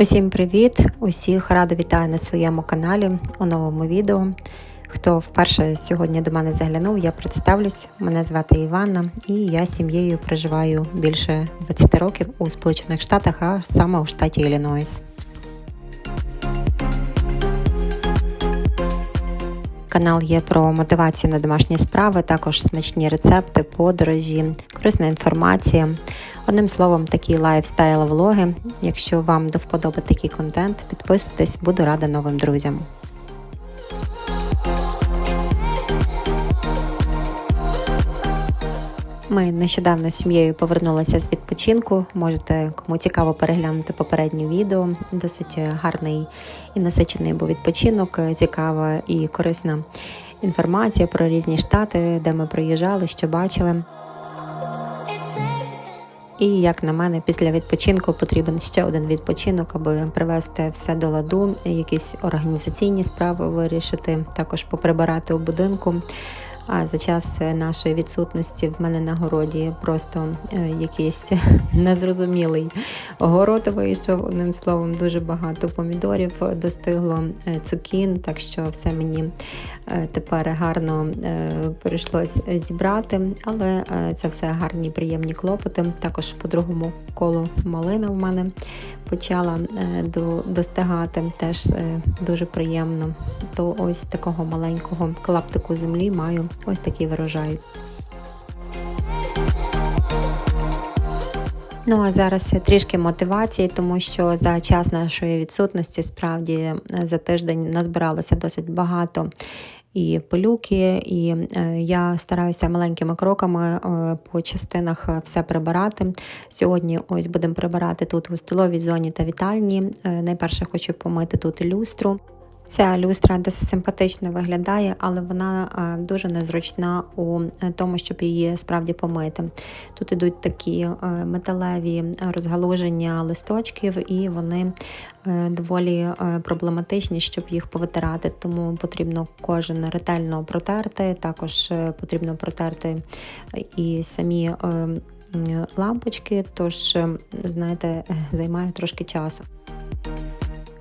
Усім привіт! Усіх радо вітаю на своєму каналі у новому відео. Хто вперше сьогодні до мене заглянув, я представлюсь. Мене звати Іванна і я сім'єю проживаю більше 20 років у Сполучених Штатах, а саме у штаті Іллінойс. Канал є про мотивацію на домашні справи, також смачні рецепти, подорожі, корисна інформація. Одним словом, такі лайфстайл-влоги. Якщо вам до вподоби такий контент, підписуйтесь, буду рада новим друзям. Ми нещодавно з сім'єю повернулися з відпочинку. Можете, кому цікаво, переглянути попереднє відео. Досить гарний і насичений був відпочинок, цікава і корисна інформація про різні штати, де ми приїжджали, що бачили. І як на мене, після відпочинку потрібен ще один відпочинок, аби привести все до ладу, якісь організаційні справи вирішити, також поприбирати у будинку. А за час нашої відсутності в мене на городі просто е, якийсь незрозумілий город вийшов. Одним словом, дуже багато помідорів достигло е, цукін, так що все мені е, тепер гарно прийшлось зібрати. Але це все гарні, приємні клопоти. Також по другому колу малина в мене почала достигати. Теж дуже приємно. То ось такого маленького клаптику землі маю ось такий врожай. Ну а зараз трішки мотивації, тому що за час нашої відсутності справді е, за тиждень назбиралося досить багато і пилюки, і е, я стараюся маленькими кроками е, по частинах все прибирати. Сьогодні ось будемо прибирати тут у столовій зоні та вітальні. Найперше хочу помити тут люстру. Ця люстра досить симпатично виглядає, але вона е, дуже незручна у е, тому, щоб її справді помити. Тут ідуть такі е, металеві розгалуження листочків, і вони доволі проблематичні, щоб їх повитирати. Тому потрібно кожен ретельно протерти. Також потрібно протерти і самі лампочки, тож, знаєте, займає трошки часу.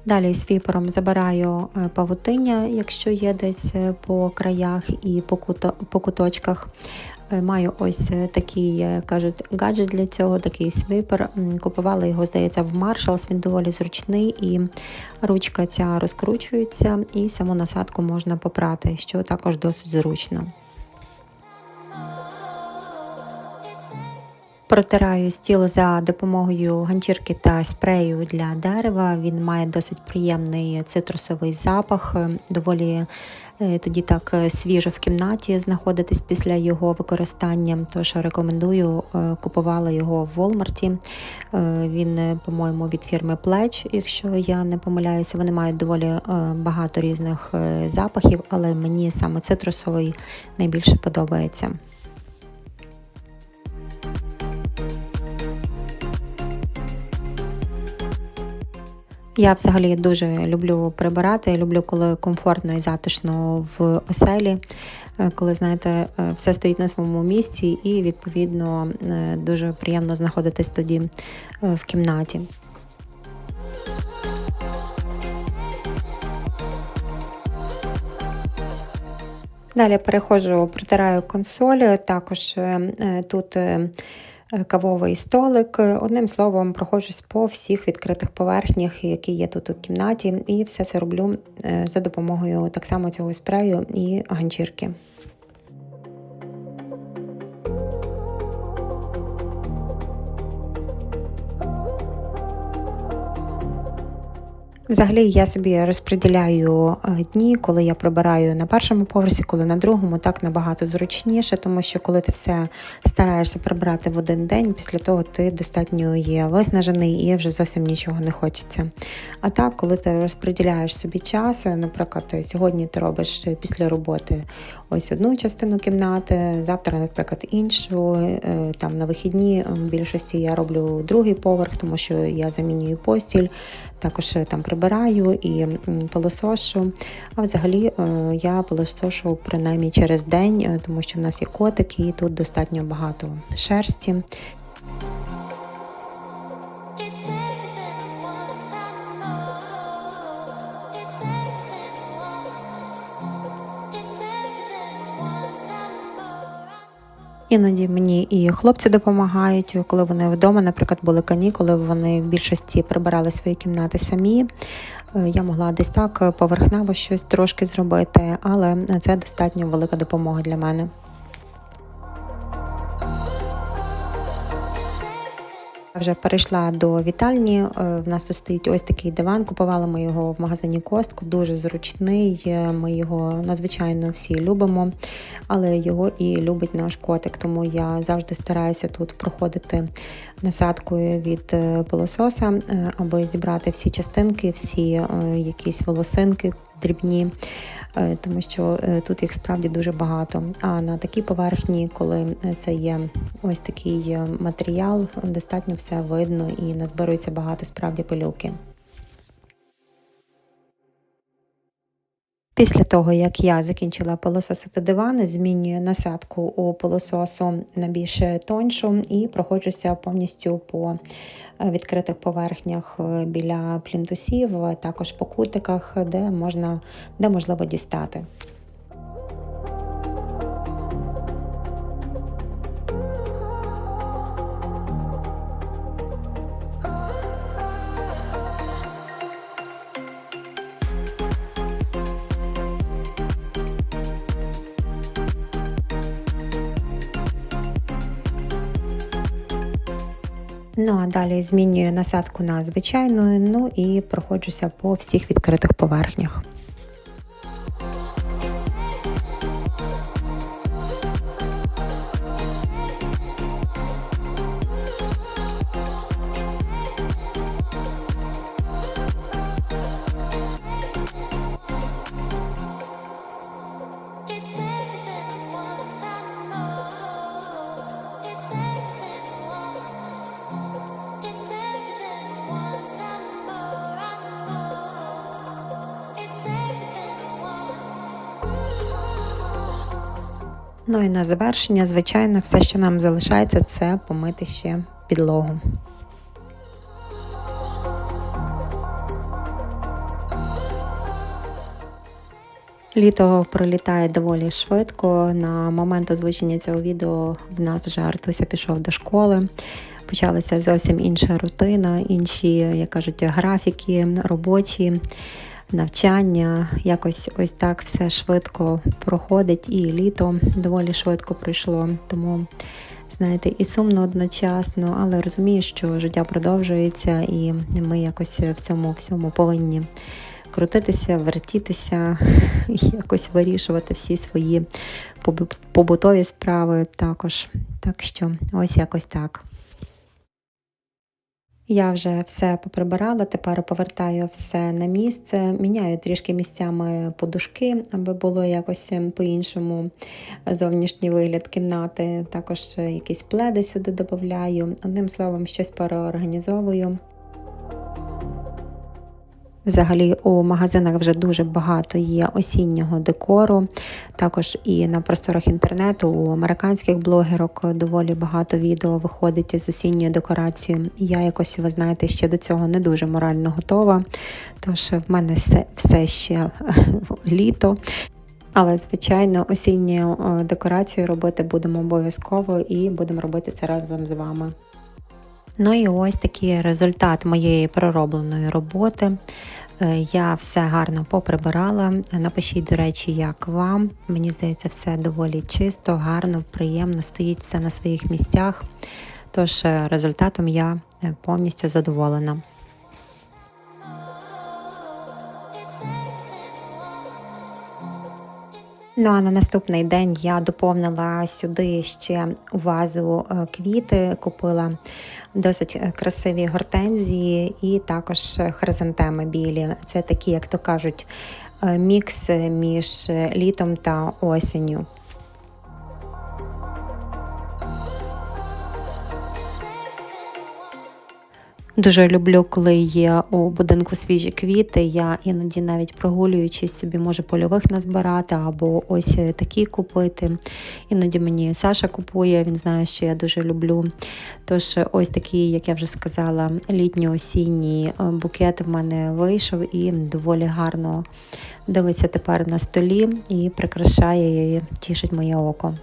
Далі свіпером забираю е, павутиння, якщо є десь е, по краях і по, куто, по куточках. Е, маю ось такий, кажуть, гаджет для цього, такий свіпер. Купувала його, здається, в Marshalls, Він доволі зручний, і ручка ця розкручується, і саму насадку можна попрати, що також досить зручно. Протираю стіл за допомогою ганчірки та спрею для дерева. Він має досить приємний цитрусовий запах, доволі е, тоді так е, свіжо в кімнаті знаходитись після його використання. Тож рекомендую е, купувала його в Волмарті. Він, по-моєму, від фірми Плеч, якщо я не помиляюся, вони мають доволі багато різних запахів, але мені саме цитрусовий найбільше подобається. Я взагалі дуже люблю прибирати. Люблю, коли комфортно і затишно в оселі, е, коли знаєте, е, все стоїть на своєму місці, і відповідно е, дуже приємно знаходитись тоді в кімнаті. Далі переходжу, протираю консоль, також тут кавовий столик. Одним словом, проходжусь по всіх відкритих поверхнях, які є тут у кімнаті, і все це роблю е, за допомогою так само цього спрею і ганчірки. Взагалі я собі розподіляю е, дні, коли я прибираю на першому поверсі, коли на другому, так набагато зручніше, тому що коли ти все стараєшся прибрати в один день, після того ти достатньо є виснажений і вже зовсім нічого не хочеться. А так, коли ти розподіляєш собі час, наприклад, сьогодні ти робиш після роботи ось одну частину кімнати, завтра, наприклад, іншу. Е, там на вихідні в більшості я роблю другий поверх, тому що я замінюю постіль, також е, там прибираю і пилосошу. А взагалі е, я пилосошу принаймні через день, тому що в нас є котики, і тут достатньо багато шерсті. Іноді мені і хлопці допомагають, коли вони вдома, наприклад, були канікули, вони в більшості прибирали свої кімнати самі. Е, Я могла десь так поверхнево щось трошки зробити, але це достатньо велика допомога для мене. Вже перейшла до вітальні. е, В нас тут стоїть ось такий диван. Купували ми його в магазині Костку. Дуже зручний. е, Ми його надзвичайно всі любимо, але його і любить наш котик. Тому я завжди стараюся тут проходити насадкою від е, пилососа, е, аби зібрати всі частинки, всі е, якісь волосинки дрібні. Тому що тут їх справді дуже багато. А на такій поверхні, коли це є ось такий матеріал, достатньо все видно і назбирується багато справді пилюки. Після того, як я закінчила пилососити дивани, змінюю насадку у пилососу на більш тоньшу і проходжуся повністю по е, відкритих поверхнях е, біля плінтусів, також по кутиках, де можна де можливо дістати. Ну а далі змінюю насадку на звичайну, ну і проходжуся по всіх відкритих поверхнях. Ну і на завершення, звичайно, все, що нам залишається, це помити ще підлогу. Літо пролітає доволі швидко. На момент озвучення цього відео в нас вже Артуся пішов до школи. Почалася зовсім інша рутина, інші, як кажуть, графіки робочі, навчання. Якось ось так все швидко проходить, і літо доволі швидко пройшло. Тому, знаєте, і сумно одночасно, але розумію, що життя продовжується, і ми якось в цьому всьому повинні крутитися, вертітися, якось вирішувати всі свої побу- побутові справи також. Так що ось якось так. Я вже все поприбирала, тепер повертаю все на місце, міняю трішки місцями подушки, аби було якось ем, по-іншому зовнішній вигляд кімнати. Також е, якісь пледи сюди додаю. Одним словом, щось переорганізовую. Взагалі у магазинах вже дуже багато є осіннього декору. Також і на просторах інтернету у американських блогерок доволі багато відео виходить з осінньою декорацією. Я якось, ви знаєте, ще до цього не дуже морально готова. Тож в мене все, все ще літо. Але, звичайно, осінню е, декорацію робити будемо обов'язково і будемо робити це разом з вами. Ну і ось такий результат моєї проробленої роботи. Е, Я все гарно поприбирала. Напишіть, до речі, як вам. Мені здається, все доволі чисто, гарно, приємно, стоїть все на своїх місцях. Тож е, результатом я е, повністю задоволена. Ну а на наступний день я доповнила сюди ще вазу е, квіти, купила досить е, красиві гортензії і також хризантеми білі. Це такі, як то кажуть, е, мікс між літом та осінню. Дуже люблю, коли є у будинку свіжі квіти. Я іноді навіть прогулюючись собі можу польових назбирати або ось такі купити. Іноді мені Саша купує, він знає, що я дуже люблю. Тож, ось такий, як я вже сказала, літньо-осінній е, букет в мене вийшов і доволі гарно дивиться тепер на столі і прикрашає і тішить моє око.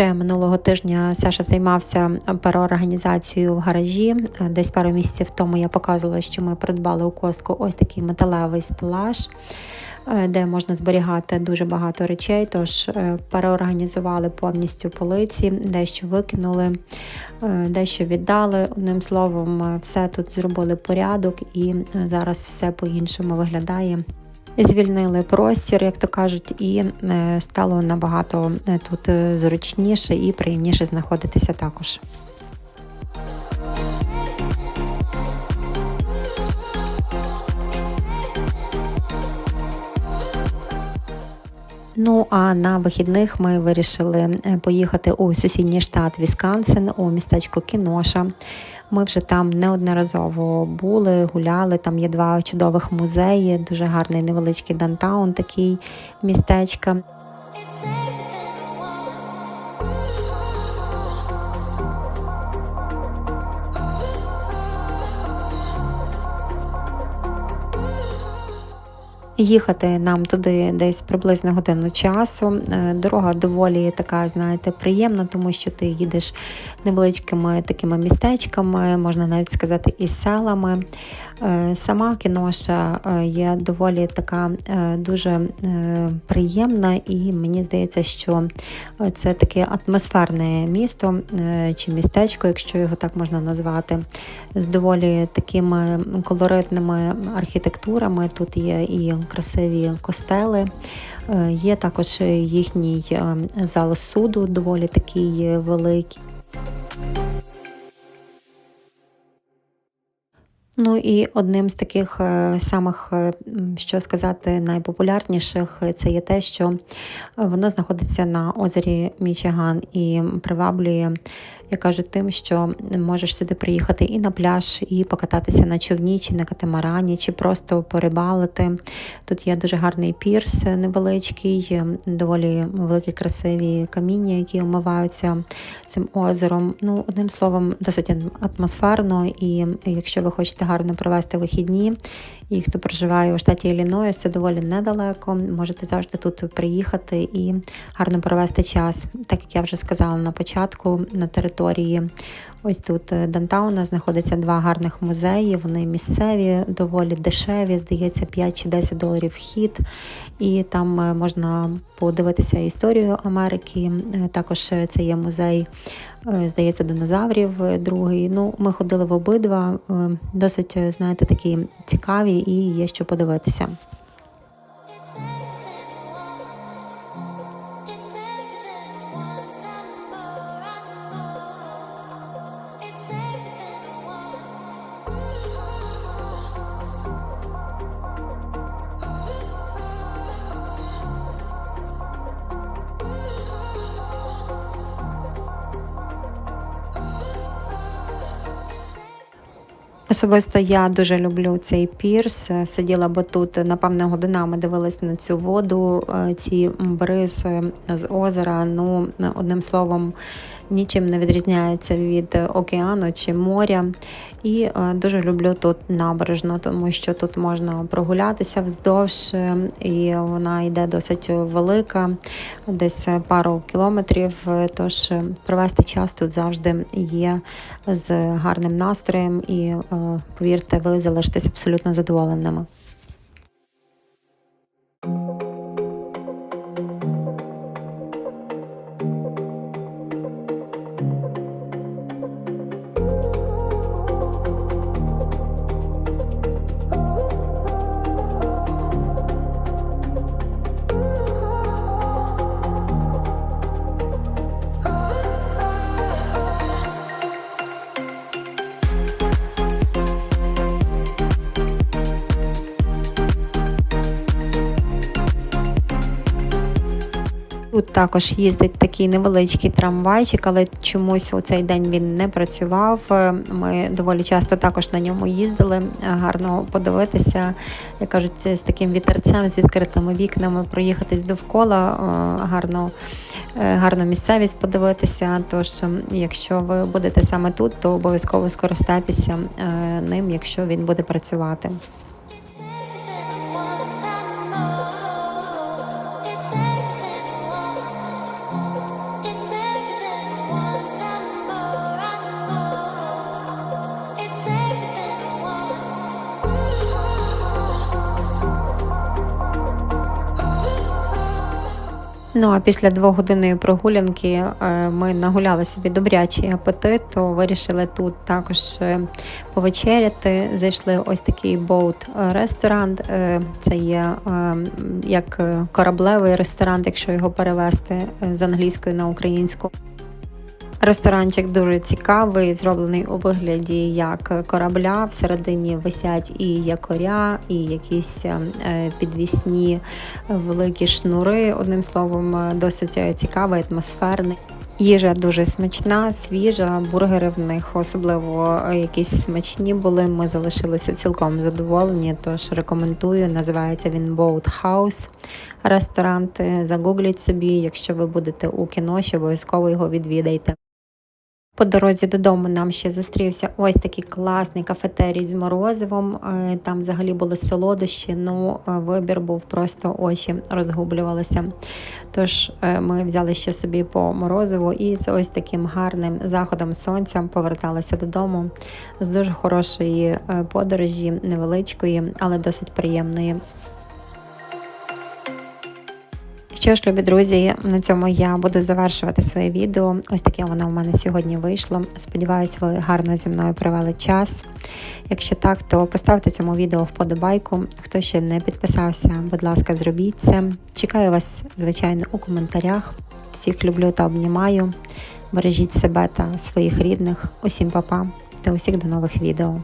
Ще минулого тижня Саша займався переорганізацією в гаражі. Десь пару місяців тому я показувала, що ми придбали у костку ось такий металевий стелаж, е, де можна зберігати дуже багато речей. Тож е, переорганізували повністю полиці, дещо викинули, е, дещо віддали. Одним словом, все тут зробили порядок, і зараз все по-іншому виглядає. Звільнили простір, як то кажуть, і е, стало набагато е, тут е, зручніше і приємніше знаходитися також. Ну а на вихідних ми вирішили поїхати у сусідній штат Вісконсин, у містечко Кіноша. Ми вже там неодноразово були, гуляли. Там є два чудових музеї, дуже гарний невеличкий дантаун, такий містечка. Їхати нам туди десь приблизно годину часу. Е, Дорога доволі така, знаєте, приємна, тому що ти їдеш невеличкими такими містечками, можна навіть сказати, і селами. Е, Сама кіноша е, є доволі така е, дуже приємна, і мені здається, що це таке атмосферне місто чи містечко, якщо його так можна назвати, з доволі такими колоритними архітектурами. Тут є і красиві костели, є також їхній зал суду, доволі такий великий. Ну і одним з таких е, самих, е, що сказати, найпопулярніших е, це є те, що воно знаходиться на озері Мічиган і приваблює, як кажуть, тим, що можеш сюди приїхати і на пляж, і покататися на човні, чи на катамарані, чи просто порибалити. Тут є дуже гарний пірс невеличкий, доволі великі красиві каміння, які омиваються цим озером. Ну, одним словом, досить атмосферно. І якщо ви хочете гарно провести вихідні, і хто проживає у штаті Іллінойс, це доволі недалеко. Можете завжди тут приїхати і гарно провести час. Так як я вже сказала на початку, на території ось тут е, Дантауна знаходиться два гарних музеї. Вони місцеві, доволі дешеві, здається, 5 чи 10 доларів вхід. І там е, можна подивитися історію Америки. Е, Також це є музей, здається, динозаврів другий. Ну, ми ходили в обидва, досить, знаєте, такі цікаві і є що подивитися. Особисто я дуже люблю цей пірс. Сиділа би тут, напевно, годинами дивилась на цю воду, е, ці бризи з озера. Ну, одним словом, нічим не відрізняється від океану чи моря. І е, дуже люблю тут набережну, тому що тут можна прогулятися вздовж, е, і вона йде досить велика, десь пару кілометрів. Е, Тож е, провести час тут завжди є з гарним настроєм, і е, повірте, ви залишитесь абсолютно задоволеними. Також їздить такий невеличкий трамвайчик, але чомусь у цей день він не працював. Е, Ми доволі часто також на ньому їздили. Е, Гарно подивитися, як кажуть, з таким вітерцем, з відкритими вікнами, проїхатись довкола, е, гарно, е, місцевість подивитися. Тож, якщо ви будете саме тут, то обов'язково скористайтеся ним, якщо він буде працювати. Ну а після двогодинної прогулянки е, ми нагуляли собі добрячий апетит, то вирішили тут також е, повечеряти. Зайшли ось такий боут ресторан. Це є е, як е, кораблевий ресторан, якщо його перевести е, з англійської на українську. Ресторанчик дуже цікавий, зроблений у вигляді як корабля. Всередині висять і якоря, і якісь е, підвісні великі шнури. Одним словом, е, досить цікавий, атмосферний. Їжа дуже смачна, свіжа, бургери в них особливо е, якісь смачні були. Ми залишилися цілком задоволені. Тож рекомендую. Називається він Boat House ресторан. Загугліть собі, якщо ви будете у кіноші, обов'язково його відвідайте. По дорозі додому нам ще зустрівся ось такий класний кафетерій з морозивом. Е, Там взагалі були солодощі, ну е, вибір був просто очі розгублювалися. Тож е, ми взяли ще собі по морозиву і з ось таким гарним заходом сонця поверталися додому з дуже хорошої подорожі, невеличкої, але досить приємної. Що ж, любі друзі, на цьому я буду завершувати своє відео. Ось таке воно в мене сьогодні вийшло. Сподіваюсь, ви гарно зі мною провели час. Якщо так, то поставте цьому відео вподобайку. Хто ще не підписався, будь ласка, зробіть це. Чекаю вас, звичайно, у коментарях. Всіх люблю та обнімаю. Бережіть себе та своїх рідних. Усім па-па та усіх до нових відео.